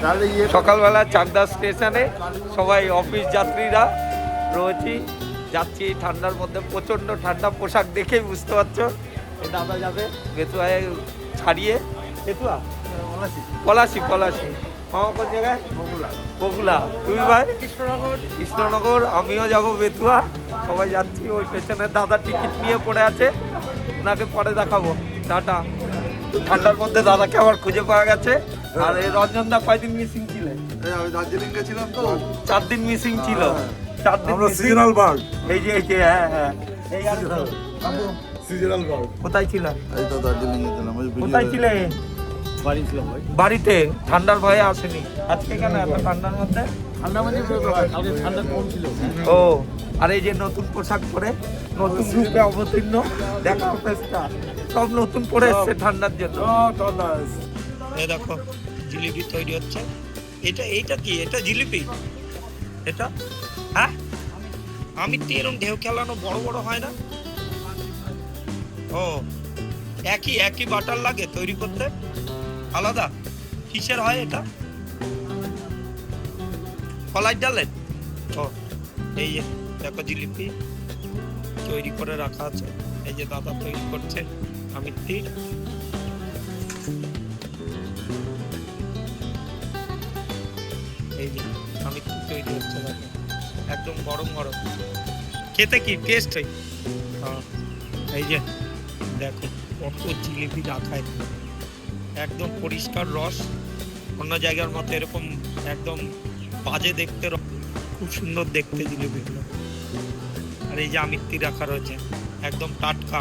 তাহলে ইয়ে সকালবেলা চাকদা স্টেশনে সবাই অফিস যাত্রীরা রয়েছি। যাচ্ছি এই ঠান্ডার মধ্যে প্রচণ্ড ঠান্ডা পোশাক দেখেই বুঝতে পারছ। দাদা যাবে বেতুয়ায় ছাড়িয়ে। বেতুয়া? পলাশি। পলাশি মামা কোন জায়গায়? বগুলা বগুলা তুমি ভাই? কৃষ্ণনগর। কৃষ্ণনগর আমিও যাব বেতুয়া। সবাই যাচ্ছি ওই পেছনে দাদা টিকিট নিয়ে পড়ে আছে। ওনাকে পরে দেখাবো। টাটা। ঠান্ডার মধ্যে দাদাকে আবার খুঁজে পাওয়া গেছে। আর এই রঞ্জন দা কয়দিন মিসিং ছিলেন আমি দার্জিলিং গেছিলাম তো। চার দিন মিসিং ছিল। চার দিন আমরা সিজনাল বার্ড এই যে এই যে হ্যাঁ হ্যাঁ। এই আর সিজনাল বার্ড কোথায় ছিলেন এই তো দার্জিলিং গেছিলাম ওই কোথায় তে- বাড়ি ছিলাম ভাই। বাড়িতে? ঠান্ডার ভয়ে আসেনি। আজকে কেন এত ঠান্ডার মধ্যে? ঠান্ডা মানে ঠান্ডা কম ছিল। ও আর এই যে নতুন পোশাক পরে নতুন রূপে অবতীর্ণ দেখা ফেস্টা সব নতুন পরে এসছে ঠান্ডার জন্য। ঠান্ডা এই দেখো, জিলিপি তৈরি হচ্ছে। এটা, এইটা কি? এটা জিলিপি? এটা? হ্যাঁ? আমি তো এরকম ঢেউ খেলানো বড় বড় হয় না? ও, একই একই বাটার লাগে তৈরি করতে? আলাদা? কিসের হয় এটা? কলাই ডালের? ও, এই যে, দেখো জিলিপি তৈরি করে রাখা আছে। এই যে দাদা তৈরি করছে আমি তীর আমি তৈরি হচ্ছে একদম গরম গরম। খেতে কি? টেস্ট হয় হ্যাঁ, এই যে দেখো কত জিলিপি রাখায় একদম পরিষ্কার রস। অন্য জায়গার মতো এরকম একদম বাজে দেখতে খুব সুন্দর দেখতে জিলিপিগুলো আর এই যে আমিত্তি রাখা রয়েছে একদম টাটকা।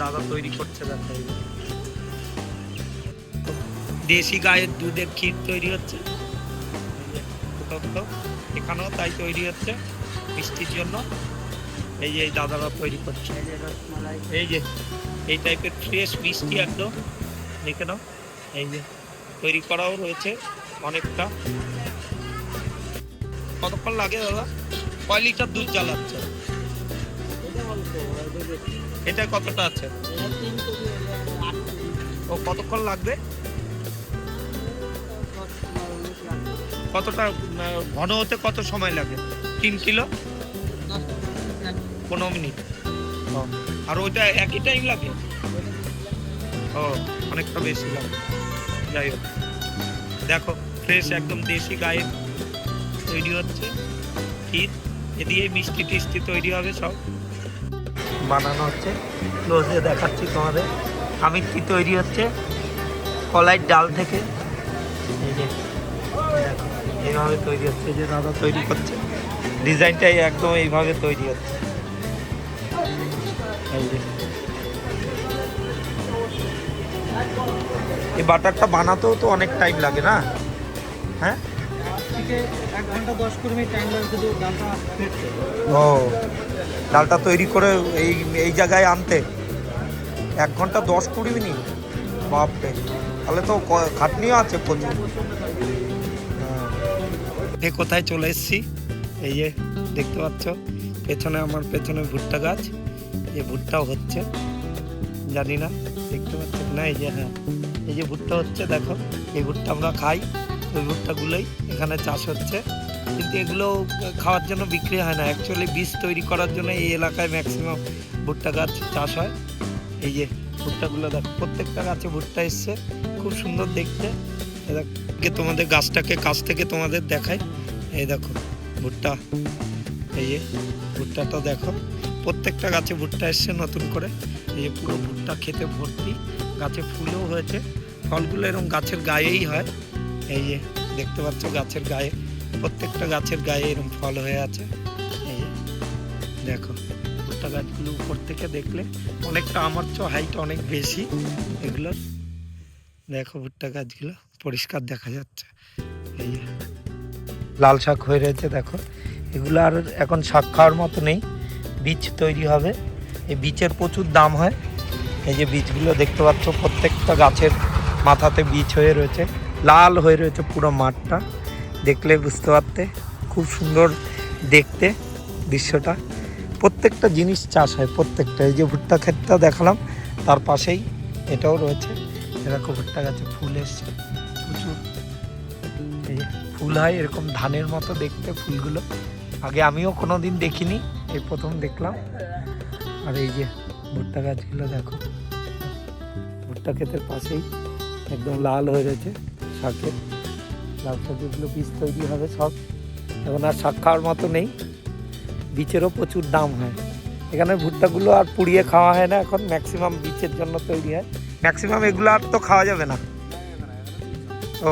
দাদা তৈরি করছে দেখো। দেশি গায়ের দুধের ক্ষীর তৈরি হচ্ছে। কোথাও এখানেও তাই তৈরি হচ্ছে মিষ্টির জন্য। এই যে এই দাদারা তৈরি করছে। এই যে এই টাইপের ফ্রেশ মিষ্টি একদম। দেখে নাও। এই যে তৈরি করাও রয়েছে অনেকটা। কতক্ষণ লাগে দাদা? কয় লিটার দুধ জ্বালাচ্ছে? এটা কতটা আছে? ও কতক্ষণ লাগবে? কতটা ঘন হতে কত সময় লাগে? তিন কিলো? পনেরো মিনিট। আর ওইটা একই টাইম লাগে? ও, অনেকটা বেশি লাগে। যাই হোক। দেখো ফ্রেশ একদম দেশি গায়ে তৈরি হচ্ছে। ক্ষীর। এ দিয়ে মিষ্টি টিষ্টি তৈরি হবে সব। বানানো হচ্ছে। ক্লোজে দেখাচ্ছি তোমাদের। আমি কি তৈরি হচ্ছে? কলাইয়ের ডাল থেকে। এই যে এইভাবে তৈরি হচ্ছে। যে দাদা তৈরি করছে। ডিজাইনটাই একদম এইভাবে তৈরি হচ্ছে। এই বাটারটা বানাতেও তো অনেক টাইম লাগে না? হ্যাঁ? এক ঘণ্টা দশ কুড়ি মিনিট টাইম লাগে শুধু ডালটা ও ডালটা তৈরি করে এই এই জায়গায় আনতে। এক ঘণ্টা দশ কুড়ি মিনিট? বাপরে। তাহলে তো খাটনিও আছে প্রচুর। এ কোথায় চলে এসেছি? এই যে দেখতে পাচ্ছ পেছনে আমার পেছনে ভুট্টা গাছ। এই ভুট্টাও হচ্ছে। জানি না দেখতে পাচ্ছ না? এই যে হ্যাঁ এই যে ভুট্টা হচ্ছে দেখো। এই ভুট্টা আমরা খাই ওই ভুট্টাগুলোই এখানে চাষ হচ্ছে। কিন্তু এগুলো খাওয়ার জন্য বিক্রি হয় না। অ্যাকচুয়ালি বীজ তৈরি করার জন্য এই এলাকায় ম্যাক্সিমাম ভুট্টা গাছ চাষ হয়। এই যে ভুট্টাগুলো দেখো প্রত্যেকটা গাছে ভুট্টা এসছে। খুব সুন্দর দেখতে। দেখো, আগে তোমাদের, গাছটাকে কাছ থেকে তোমাদের দেখাই। এই দেখো, ভুট্টা। এই যে, ভুট্টাটা দেখো, প্রত্যেকটা গাছে ভুট্টা এসছে নতুন করে। এই যে পুরো ভুট্টা খেতে ভর্তি, গাছে ফুলও হয়েছে। ফলগুলো এরকম গাছের গায়েই হয়। এই যে, দেখতে পাচ্ছ গাছের গায়ে, প্রত্যেকটা গাছের গায়ে এরকম ফল হয়ে আছে। এই দেখো, ভুট্টা গাছগুলো উপর থেকে দেখলে অনেকটা আমার চো হাইট অনেক বেশি এগুলোর। দেখো ভুট্টা গাছগুলো। পরিষ্কার দেখা যাচ্ছে। এই লাল শাক হয়ে রয়েছে, দেখো। এগুলো আর এখন শাক খাওয়ার মতো নেই। বীজ তৈরি হবে। এই বীজের প্রচুর দাম হয়। এই যে বীজগুলো দেখতে পাচ্ছ, প্রত্যেকটা গাছের মাথাতে বীজ হয়ে রয়েছে। লাল হয়ে রয়েছে পুরো মাঠটা। দেখলে বুঝতে পারতে, খুব সুন্দর দেখতে দৃশ্যটা। প্রত্যেকটা জিনিস চাষ হয়, প্রত্যেকটা। এই যে ভুট্টা ক্ষেতটা দেখালাম, তার পাশেই এটাও রয়েছে। এরকম ভুট্টা গাছে ফুল এসছে। ফুল হয় এরকম ধানের মতো দেখতে ফুলগুলো। আগে আমিও কোনো দিন দেখিনি, এই প্রথম দেখলাম। আর এই যে ভুট্টা গাছগুলো দেখো, ভুট্টা ক্ষেতের পাশেই একদম লাল হয়ে রয়েছে শাকের। লাল শাকেরগুলো বীজ তৈরি হবে সব। এখন আর শাক খাওয়ার মতো নেই বীচেরও প্রচুর দাম হয়। এখানে ভুট্টাগুলো আর পুড়িয়ে খাওয়া হয় না, এখন ম্যাক্সিমাম বীচের জন্য তৈরি হয়। ম্যাক্সিমাম এগুলো আর তো খাওয়া যাবে না।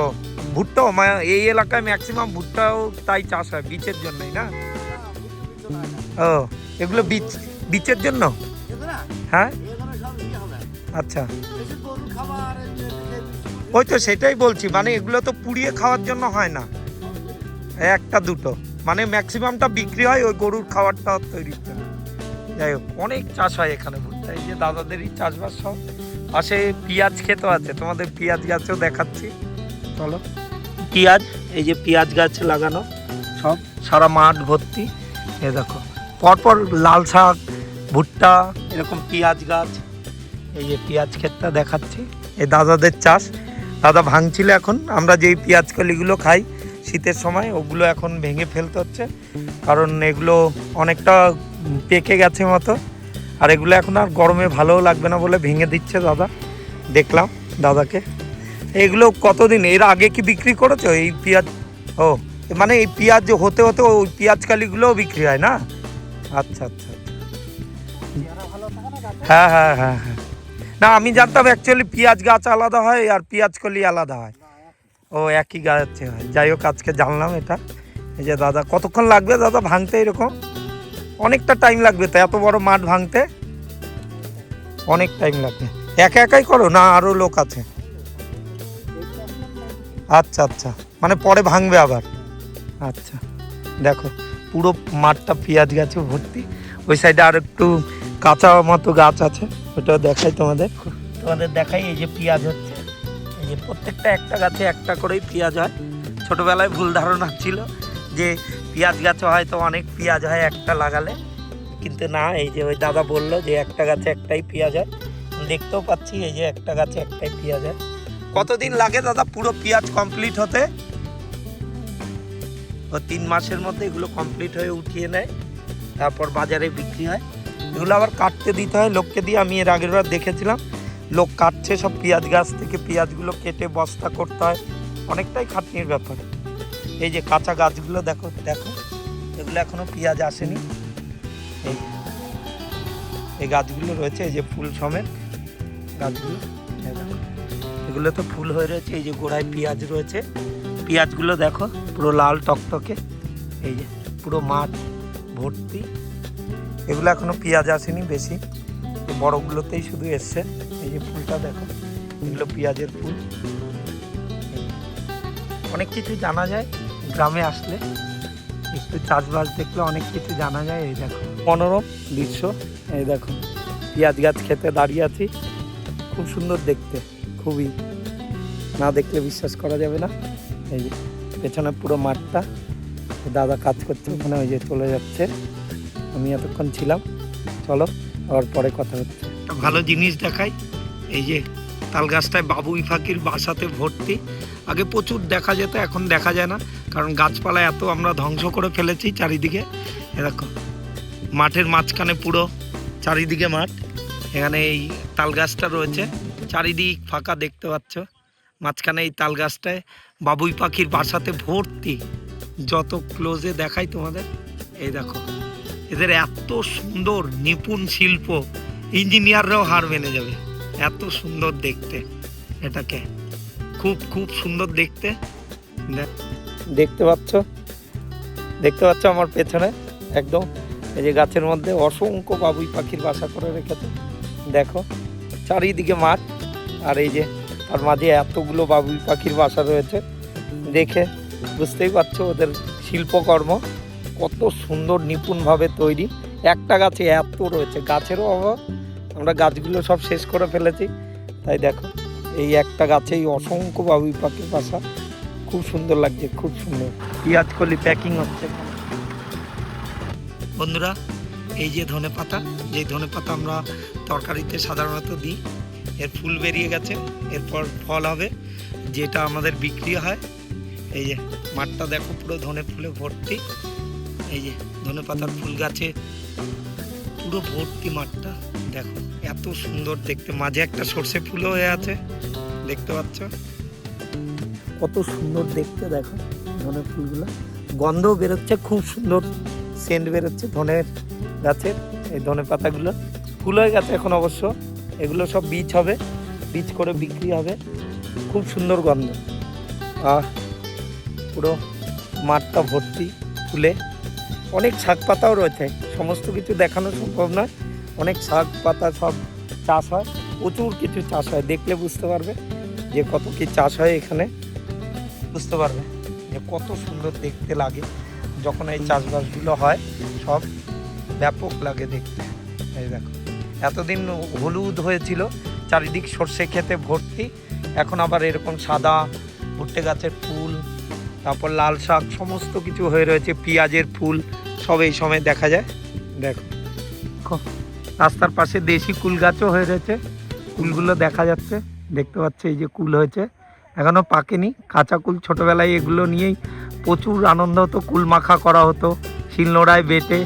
ও। ভুট্টাও এই এলাকায় ম্যাক্সিমাম ভুট্টাও তাই চাষ হয় বীচের জন্যই না? ও, এগুলো বীজ বীচের জন্য? হ্যাঁ? আচ্ছা। ওই তো সেটাই বলছি মানে এগুলো তো পুড়িয়ে খাওয়ার জন্য হয় না। একটা দুটো। মানে ম্যাক্সিমামটা বিক্রি হয় ওই গরুর খাবারটা জন্য। যাই হোক, অনেক চাষ হয় এখানে ভুট্টা। এই যে দাদাদেরই চাষবাস সব। পাশে পেঁয়াজ ক্ষেতও আছে, তোমাদের পেঁয়াজ গাছও দেখাচ্ছি। চলো পেঁয়াজ, এই যে পেঁয়াজ গাছ লাগানো, সব সারা মাঠ ভর্তি। এ দেখো, পরপর লাল শাক, ভুট্টা, এরকম পেঁয়াজ গাছ, এই যে পেঁয়াজ ক্ষেতটা দেখাচ্ছি। এই দাদাদের চাষ। দাদা ভাঙছিল এখন, আমরা যেই পেঁয়াজ কলিগুলো খাই শীতের সময়, ওগুলো এখন ভেঙে ফেলতে হচ্ছে। কারণ এগুলো অনেকটা পেকে গেছে মতো, আর এগুলো এখন আর গরমে ভালোও লাগবে না বলে ভেঙে দিচ্ছে দাদা। দেখলাম দাদাকে। এগুলো কতদিন? এর আগে কি বিক্রি করেছ? এই পেঁয়াজ, ও মানে এই পেঁয়াজ হতে হতে ওই পেঁয়াজ কালিগুলোও বিক্রি হয় না? আচ্ছা আচ্ছা আচ্ছা। হ্যাঁ হ্যাঁ হ্যাঁ হ্যাঁ। না, আমি জানতাম অ্যাকচুয়ালি পেঁয়াজ গাছ আলাদা হয় আর পেঁয়াজ কলি আলাদা হয়। ও, একই গাছে হয়। যাই হোক, আজকে জানলাম এটা। এই যে দাদা, কতক্ষণ লাগবে দাদা ভাঙতে এরকম? অনেকটা টাইম লাগবে তো, এত বড় মাঠ ভাঙতে? অনেক টাইম লাগবে। একা একাই করো না আরও লোক আছে? আচ্ছা আচ্ছা। মানে পরে ভাঙবে আবার। আচ্ছা দেখো, পুরো মাঠটা পেঁয়াজ গাছে ভর্তি। ওই সাইডে আর একটু কাঁচা মতো গাছ আছে ওটা দেখাই তোমাদের। তোমাদের দেখাই এই যে পেঁয়াজ হচ্ছে। এই যে প্রত্যেকটা একটা গাছে একটা করেই পেঁয়াজ হয়। ছোটোবেলায় ভুল ধারণা ছিল যে পেঁয়াজ গাছে হয়তো অনেক পেঁয়াজ হয় একটা লাগালে। কিন্তু না, এই যে ওই দাদা বলল যে একটা গাছে একটাই পেঁয়াজ হয়। দেখতেও পাচ্ছি এই যে একটা গাছে একটাই পেঁয়াজ হয়। কতদিন লাগে দাদা পুরো পেঁয়াজ কমপ্লিট হতে? ও তিন মাসের মধ্যে এগুলো কমপ্লিট হয়ে উঠিয়ে নেয়, তারপর বাজারে বিক্রি হয়। এগুলো আবার কাটতে দিতে হয়, লোককে দিয়ে। আমি এর আগের বার দেখেছিলাম, লোক কাটছে সব পেঁয়াজ গাছ থেকে, পেঁয়াজগুলো কেটে বস্তা করতে হয়। অনেকটাই খাটনির ব্যাপার। এই যে কাঁচা গাছগুলো দেখো দেখো, এগুলো এখনও পেঁয়াজ আসেনি। এই এই গাছগুলো রয়েছে, এই যে ফুল সমেত গাছগুলো। এগুলো তো ফুল হয়ে রয়েছে, এই যে গোড়ায় পেঁয়াজ রয়েছে। পেঁয়াজগুলো দেখো, পুরো লাল টকটকে, এই যে পুরো মাঠ ভর্তি। এগুলো এখনও পেঁয়াজ আসেনি বেশি বড়গুলোতেই শুধু এসছে। এই যে ফুলটা দেখো, এগুলো পেঁয়াজের ফুল। অনেক কিছু জানা যায় গ্রামে আসলে। একটু চাষবাস দেখলে অনেক কিছু জানা যায়, এই দেখো। মনোরম দৃশ্য, এই দেখো। পেঁয়াজ গাছ খেতে দাঁড়িয়ে আছি, খুব সুন্দর দেখতে। খুবই না দেখলে বিশ্বাস করা যাবে না। এই যে পেছনে পুরো মাঠটা, দাদা কাজ করছে ওখানে, ওই যে চলে যাচ্ছে। আমি এতক্ষণ ছিলাম। চলো, আবার পরে কথা হচ্ছে। ভালো জিনিস দেখাই, এই যে তাল গাছটায় বাবুই ফাঁকির বাসাতে ভর্তি। আগে প্রচুর দেখা যেত, এখন দেখা যায় না। কারণ গাছপালা এত আমরা ধ্বংস করে ফেলেছি চারিদিকে। এরকম মাঠের মাঝখানে পুরো চারিদিকে মাঠ। এখানে এই তাল গাছটা রয়েছে। চারিদিক ফাঁকা দেখতে পাচ্ছ। মাঝখানে এই তাল গাছটায় বাবুই পাখির বাসাতে ভর্তি। যত ক্লোজে দেখাই তোমাদের, এই দেখো। এদের এত সুন্দর নিপুণ শিল্প, ইঞ্জিনিয়াররাও হার মেনে যাবে। এত সুন্দর দেখতে এটাকে। খুব খুব সুন্দর দেখতে। দেখ- দেখতে পাচ্ছ? দেখতে পাচ্ছ আমার পেছনে? একদম। এই যে গাছের মধ্যে অসংখ্য বাবুই পাখির বাসা করে রেখেছে। দেখো, চারিদিকে মাঠ। আর এই যে তার মাঝে এতগুলো বাবুই পাখির বাসা রয়েছে, দেখে বুঝতেই পারছ ওদের শিল্পকর্ম কত সুন্দর নিপুণভাবে তৈরি। একটা গাছে এত রয়েছে, গাছেরও অভাব, আমরা গাছগুলো সব শেষ করে ফেলেছি। তাই দেখো, এই একটা গাছেই অসংখ্য বাবুই পাখির বাসা, খুব সুন্দর লাগছে, খুব সুন্দর। পেঁয়াজ কলি প্যাকিং হচ্ছে। বন্ধুরা, এই যে ধনে পাতা যে ধনে পাতা আমরা তরকারিতে সাধারণত দিই এর ফুল বেরিয়ে গেছে, এরপর ফল হবে, যেটা আমাদের বিক্রি হয়। এই যে, মাঠটা দেখো পুরো ধনে ফুলে ভর্তি। এই যে, ধনে পাতার ফুল গাছে পুরো ভর্তি মাঠটা, দেখো, এত সুন্দর দেখতে। মাঝে একটা সর্ষে ফুলও হয়ে আছে, দেখতে পাচ্ছ? কত সুন্দর দেখতে, দেখো, ধনে ফুলগুলো। গন্ধ বেরোচ্ছে, খুব সুন্দর সেন্ট বেরোচ্ছে ধনের গাছের, এই ধনে পাতাগুলো। ফুল হয়ে গেছে এখন অবশ্য। এগুলো সব বীজ হবে বীজ করে বিক্রি হবে। খুব সুন্দর গন্ধ। আর পুরো মাঠটা ভর্তি ফুলে। অনেক শাক পাতাও রয়েছে। সমস্ত কিছু দেখানো সম্ভব নয়। অনেক শাক পাতা সব চাষ হয়। প্রচুর কিছু চাষ হয়। দেখলে বুঝতে পারবে যে কত কি চাষ হয় এখানে। বুঝতে পারবে যে কত সুন্দর দেখতে লাগে। যখন এই চাষবাসগুলো হয়, সব ব্যাপক লাগে দেখতে। এই দেখো। এতদিন হলুদ হয়েছিল, চারিদিক সর্ষে খেতে ভর্তি। এখন আবার এরকম সাদা ভুট্টে গাছের ফুল, তারপর লাল শাক, সমস্ত কিছু হয়ে রয়েছে, পেঁয়াজের ফুল, সব এই সময় দেখা যায়। দেখো। রাস্তার পাশে দেশি কুল গাছও হয়ে রয়েছে। কুলগুলো দেখা যাচ্ছে, দেখতে পাচ্ছ এই যে কুল হয়েছে। এখনও পাকেনি, কাঁচা কুল ছোটোবেলায় এগুলো নিয়েই প্রচুর আনন্দ হতো, কুল মাখা করা হতো, শিলনোড়ায় বেটে,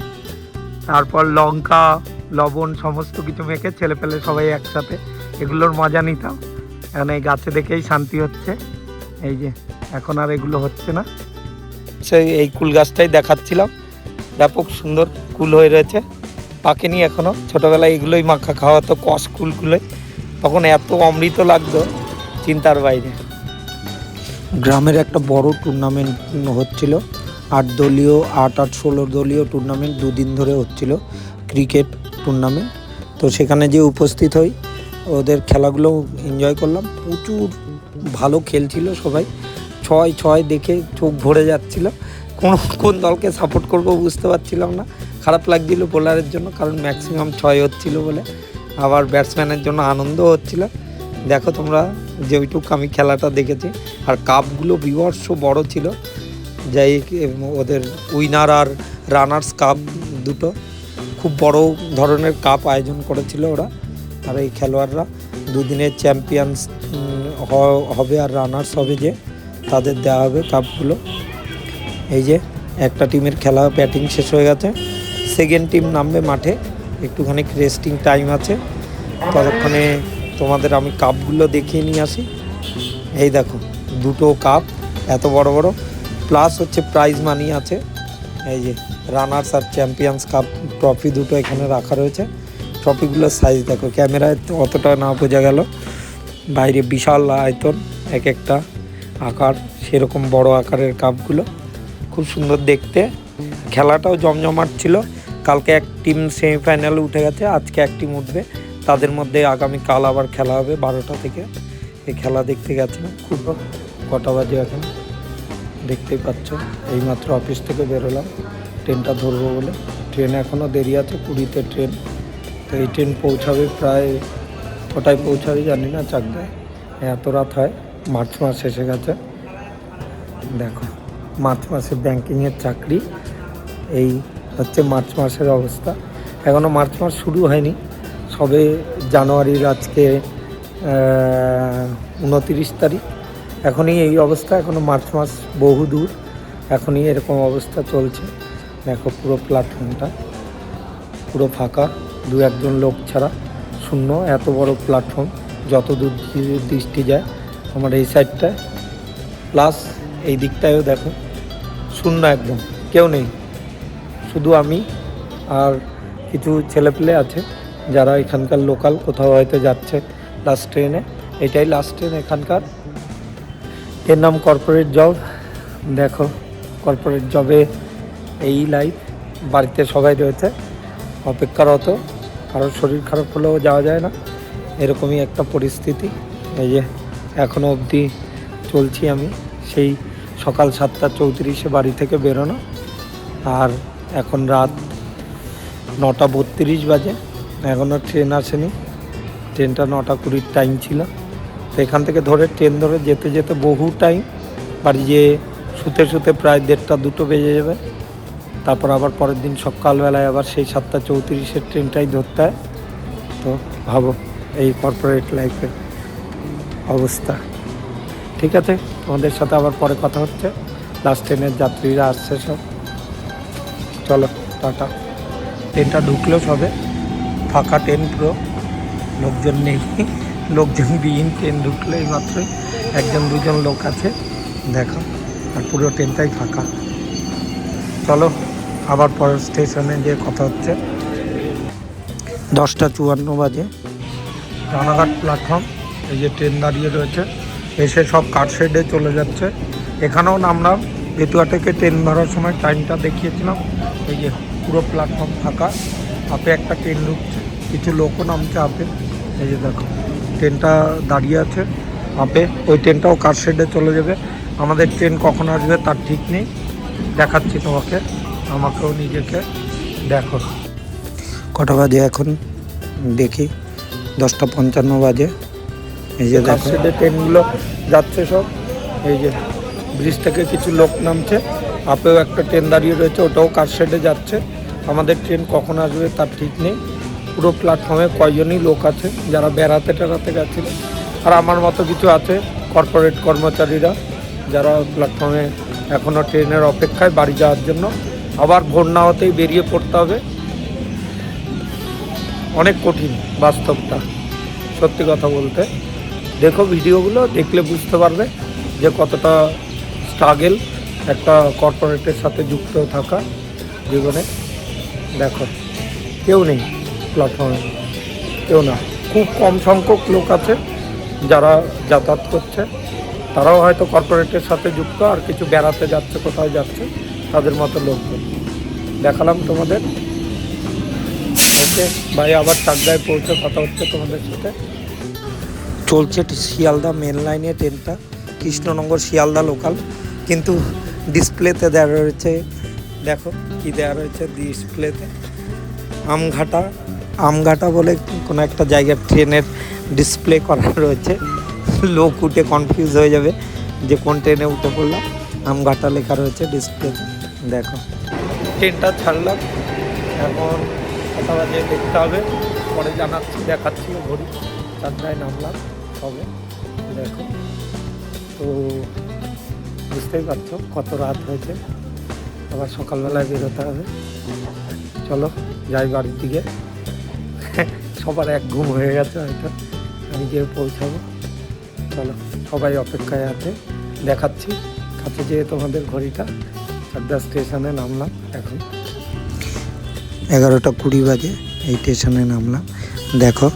তারপর লঙ্কা লবণ সমস্ত কিছু মেখে ছেলে পেলে সবাই একসাথে। এগুলোর মজা নিতাম। এখন এই গাছে দেখেই শান্তি হচ্ছে। এই যে, এখন আর এগুলো হচ্ছে না। সেই এই কুল গাছটাই দেখাচ্ছিলাম। ব্যাপক সুন্দর কুল হয়ে রয়েছে। পাকেনি এখনও। ছোটোবেলায় এগুলোই মাখা খাওয়া হতো, কষ কুলগুলোই। তখন এত অমৃত লাগতো চিন্তার বাইরে। গ্রামের একটা বড় টুর্নামেন্ট হচ্ছিল। আট দলীয়, আট আট ষোলো দলীয় টুর্নামেন্ট দুদিন ধরে হচ্ছিল। ক্রিকেট টুর্নামেন্ট তো সেখানে যে উপস্থিত হই। ওদের খেলাগুলো এনজয় করলাম। প্রচুর ভালো খেলছিল সবাই। ছয় ছয় দেখে চোখ ভরে যাচ্ছিল কোন কোন দলকে সাপোর্ট করব বুঝতে পারছিলাম না। খারাপ লাগছিল বোলারের জন্য, কারণ ম্যাক্সিমাম ছয় হচ্ছিল বলে। আবার ব্যাটসম্যানের জন্য আনন্দ হচ্ছিল। দেখো তোমরা যে ওইটুকু আমি খেলাটা দেখেছি। আর কাপগুলো বিবর্ষ বড় ছিল। যাই ওদের উইনার আর রানার্স কাপ দুটো। খুব বড় ধরনের কাপ আয়োজন করেছিল ওরা, আর এই খেলোয়াড়রা দুদিনের চ্যাম্পিয়ন্স হবে আর রানার্স হবে যে, তাদের দেওয়া হবে কাপগুলো। এই যে, একটা টিমের খেলা ব্যাটিং শেষ হয়ে গেছে। সেকেন্ড টিম নামবে মাঠে, একটুখানি রেস্টিং টাইম আছে। ততক্ষণে তোমাদের আমি কাপগুলো দেখিয়ে নিয়ে আসি। এই দেখো, দুটো কাপ, এত বড় বড়। প্লাস হচ্ছে প্রাইজ মানি আছে। এই যে রানার্স আর চ্যাম্পিয়ন্স কাপ ট্রফি দুটো এখানে রাখা রয়েছে। ট্রফিগুলোর সাইজ দেখো ক্যামেরায় অতটা না বোঝা গেল। বাইরে বিশাল আয়তন, এক একটা আকার, সেরকম বড় আকারের কাপগুলো। খুব সুন্দর দেখতে। খেলাটাও জমজমাট ছিল। কালকে এক টিম সেমিফাইনালে উঠে গেছে, আজকে এক টিম উঠবে। তাদের মধ্যে আগামীকাল আবার খেলা হবে বারোটা থেকে। এই খেলা দেখতে গেছিলাম খুব কটা বাজে এখন? দেখতেই পাচ্ছ, এইমাত্র অফিস থেকে বেরোলাম। ট্রেনটা ধরবো বলে। ট্রেন এখনও দেরি আছে, পুরীতে ট্রেন। তো এই ট্রেন পৌঁছাবে প্রায় কটায় পৌঁছাবে জানি না চাকদায় এত রাত হয়, মার্চ মাস এসে গেছে। দেখো, মার্চ মাসে ব্যাংকিংয়ের চাকরি, এই হচ্ছে মার্চ মাসের অবস্থা। এখনও মার্চ মাস শুরু হয়নি, সবে জানুয়ারির আজকে উনতিরিশ তারিখ। এখনই এই অবস্থা, এখনও মার্চ মাস বহু দূর এখনই এরকম অবস্থা চলছে। দেখো পুরো প্ল্যাটফর্মটা পুরো ফাঁকা, দু একজন লোক ছাড়া। শূন্য, এত বড় প্ল্যাটফর্ম যত দূর দৃষ্টি যায় আমার এই সাইডটায় প্লাস এই দিকটায়ও দেখো, শূন্য একদম, কেউ নেই। শুধু আমি আর কিছু ছেলেপেলে আছে, যারা এখানকার লোকাল কোথাও হয়তো যাচ্ছে লাস্ট ট্রেনে এটাই লাস্ট ট্রেন এখানকার। এর নাম কর্পোরেট জব দেখো কর্পোরেট জবে এই লাইফ বাড়িতে সবাই রয়েছে। অপেক্ষারত, কারোর শরীর খারাপ হলেও যাওয়া যায় না। এরকমই একটা পরিস্থিতি। এই যে এখনও অবধি চলছি আমি। সেই সকাল সাতটা চৌত্রিশে বাড়ি থেকে বেরোনো। আর এখন রাত নটা বত্রিশ বাজে। এখনও ট্রেন আসেনি। ট্রেনটা নটা কুড়ির টাইম ছিল। তো এখান থেকে ধরে ট্রেন ধরে যেতে যেতে বহু টাইম বাড়ি যেয়ে শুতে শুতে প্রায় দেড়টা দুটো বেজে যাবে। তারপর আবার পরের দিন সকালবেলায় আবার সেই সাতটা চৌত্রিশের ট্রেনটাই ধরতে হয়। তো ভাবো এই কর্পোরেট লাইফের অবস্থা। ঠিক আছে, তোমাদের সাথে আবার পরে কথা হচ্ছে। লাস্ট ট্রেনের যাত্রীরা আসছে সব। চলো, টাটা। ট্রেনটা ঢুকলো সবে। ফাঁকা ট্রেন পুরো। লোকজন নেই। লোকজন বিহীন ট্রেন ঢুকলো এই মাত্রই। একজন, দুজন লোক আছে। দেখো আর পুরো ট্রেনটাই ফাঁকা। চলো। আবার পরের স্টেশনে গিয়ে কথা হচ্ছে। দশটা চুয়ান্ন বাজে। রানাঘাট প্ল্যাটফর্ম এই যে ট্রেন দাঁড়িয়ে রয়েছে, এসে সব কার শেডে চলে যাচ্ছে। এখানেও নামলাম, বেতুয়া থেকে ট্রেন ধরার সময় টাইমটা দেখিয়েছিলাম। এই যে পুরো প্ল্যাটফর্ম ফাঁকা, আপে একটা ট্রেন ঢুকছে, কিছু লোকও নামছে আপে। এই যে দেখো ট্রেনটা দাঁড়িয়ে আছে, আপে, ওই ট্রেনটাও কার শেডে চলে যাবে। আমাদের ট্রেন কখন আসবে তার ঠিক নেই, দেখাচ্ছি তোমাকে। আমাকেও নিজেকে দেখো। কটা বাজে এখন? দেখি দশটা পঞ্চান্ন বাজে। এই যে দেখো। ট্রেনগুলো যাচ্ছে সব এই যে ব্রিজ থেকে কিছু লোক নামছে আপেও একটা ট্রেন দাঁড়িয়ে রয়েছে ওটাও কার শেডে যাচ্ছে আমাদের ট্রেন কখন আসবে তার ঠিক নেই। পুরো প্ল্যাটফর্মে কয়জনই লোক আছে যারা বেড়াতে টেড়াতে গেছিল আর আমার মতো কিছু আছে কর্পোরেট কর্মচারীরা যারা প্ল্যাটফর্মে এখনও ট্রেনের অপেক্ষায় বাড়ি যাওয়ার জন্য আবার ভোর না হতেই বেরিয়ে পড়তে হবে। অনেক কঠিন বাস্তবটা সত্যি কথা বলতে। দেখো ভিডিওগুলো, দেখলে বুঝতে পারবে যে কতটা স্ট্রাগেল একটা কর্পোরেটের সাথে যুক্ত থাকা জীবনে। দেখো, কেউ নেই প্ল্যাটফর্মে কেউ না। খুব কম সংখ্যক লোক আছে যারা যাতায়াত করছে। তারাও হয়তো কর্পোরেটের সাথে যুক্ত, আর কিছু বেড়াতে যাচ্ছে, কোথাও যাচ্ছে। তাদের মতো লোকজন। দেখালাম তোমাদের। ওকে, ভাই আবার চাকদায় পৌঁছে কথা হচ্ছে তোমাদের সাথে। চলছে শিয়ালদা মেন লাইনে ট্রেনটা কৃষ্ণনগর শিয়ালদা লোকাল কিন্তু ডিসপ্লেতে দেওয়া রয়েছে, দেখো কি দেওয়া রয়েছে ডিসপ্লেতে আমঘাটা আমঘাটা বলে কোনো একটা জায়গার ট্রেনের ডিসপ্লে করা রয়েছে। লোক উঠে কনফিউজ হয়ে যাবে যে কোন ট্রেনে উঠে পড়লাম। আমঘাটা লেখা রয়েছে ডিসপ্লেতে দেখো। ট্রেনটা ছাড়লাম। এখন কটা বাজে দেখতে হবে। পরে জানাচ্ছি, দেখাচ্ছি ঘড়ি চারটায় নামলাম, হবে। দেখো। তো বুঝতেই পারছ কত রাত হয়েছে। আবার সকালবেলায় বেরোতে হবে। চলো, যাই বাড়ির দিকে। সবার এক ঘুম হয়ে গেছে হয়তো। আমি গিয়ে পৌঁছাবো। চলো, সবাই অপেক্ষায় আছে। দেখাচ্ছি। কাছে যেয়ে তোমাদের ঘড়িটা। চারটা স্টেশনে নামলাম এখন। এগারোটা কুড়ি বাজে এই স্টেশনে নামলাম। দেখো।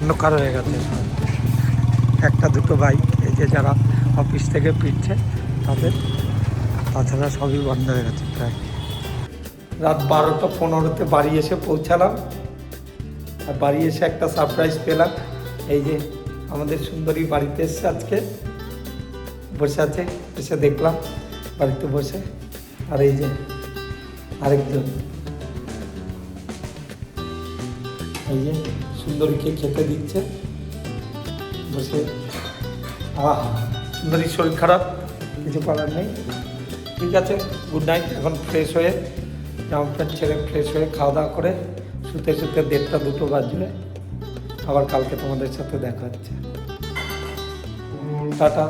অন্ধকার হয়ে গেছে। একটা দুটো বাইক এই যে যারা অফিস থেকে ফিরছে তাদের তাছাড়া সবই বন্ধ হয়ে গেছে প্রায়। রাত বারোটা পনেরোতে বাড়ি এসে পৌঁছালাম। আর বাড়ি এসে একটা সারপ্রাইজ পেলাম। এই যে আমাদের সুন্দরী বাড়িতে এসছে আজকে। বসে আছে এসে দেখলাম বাড়িতে বসে। আর এই যে আরেকজন। এই যে সুন্দরীকে খেতে দিচ্ছে। বসে, আহা, সুন্দরীর শরীর খারাপ, কিছু করার নেই। ঠিক আছে গুড নাইট এখন ফ্রেশ হয়ে জামা প্যান্ট ছেড়ে ফ্রেশ হয়ে খাওয়া দাওয়া করে শুতে শুতে দেড়টা দুটো বাজবে আবার কালকে তোমাদের সাথে দেখা হচ্ছে। টাটা।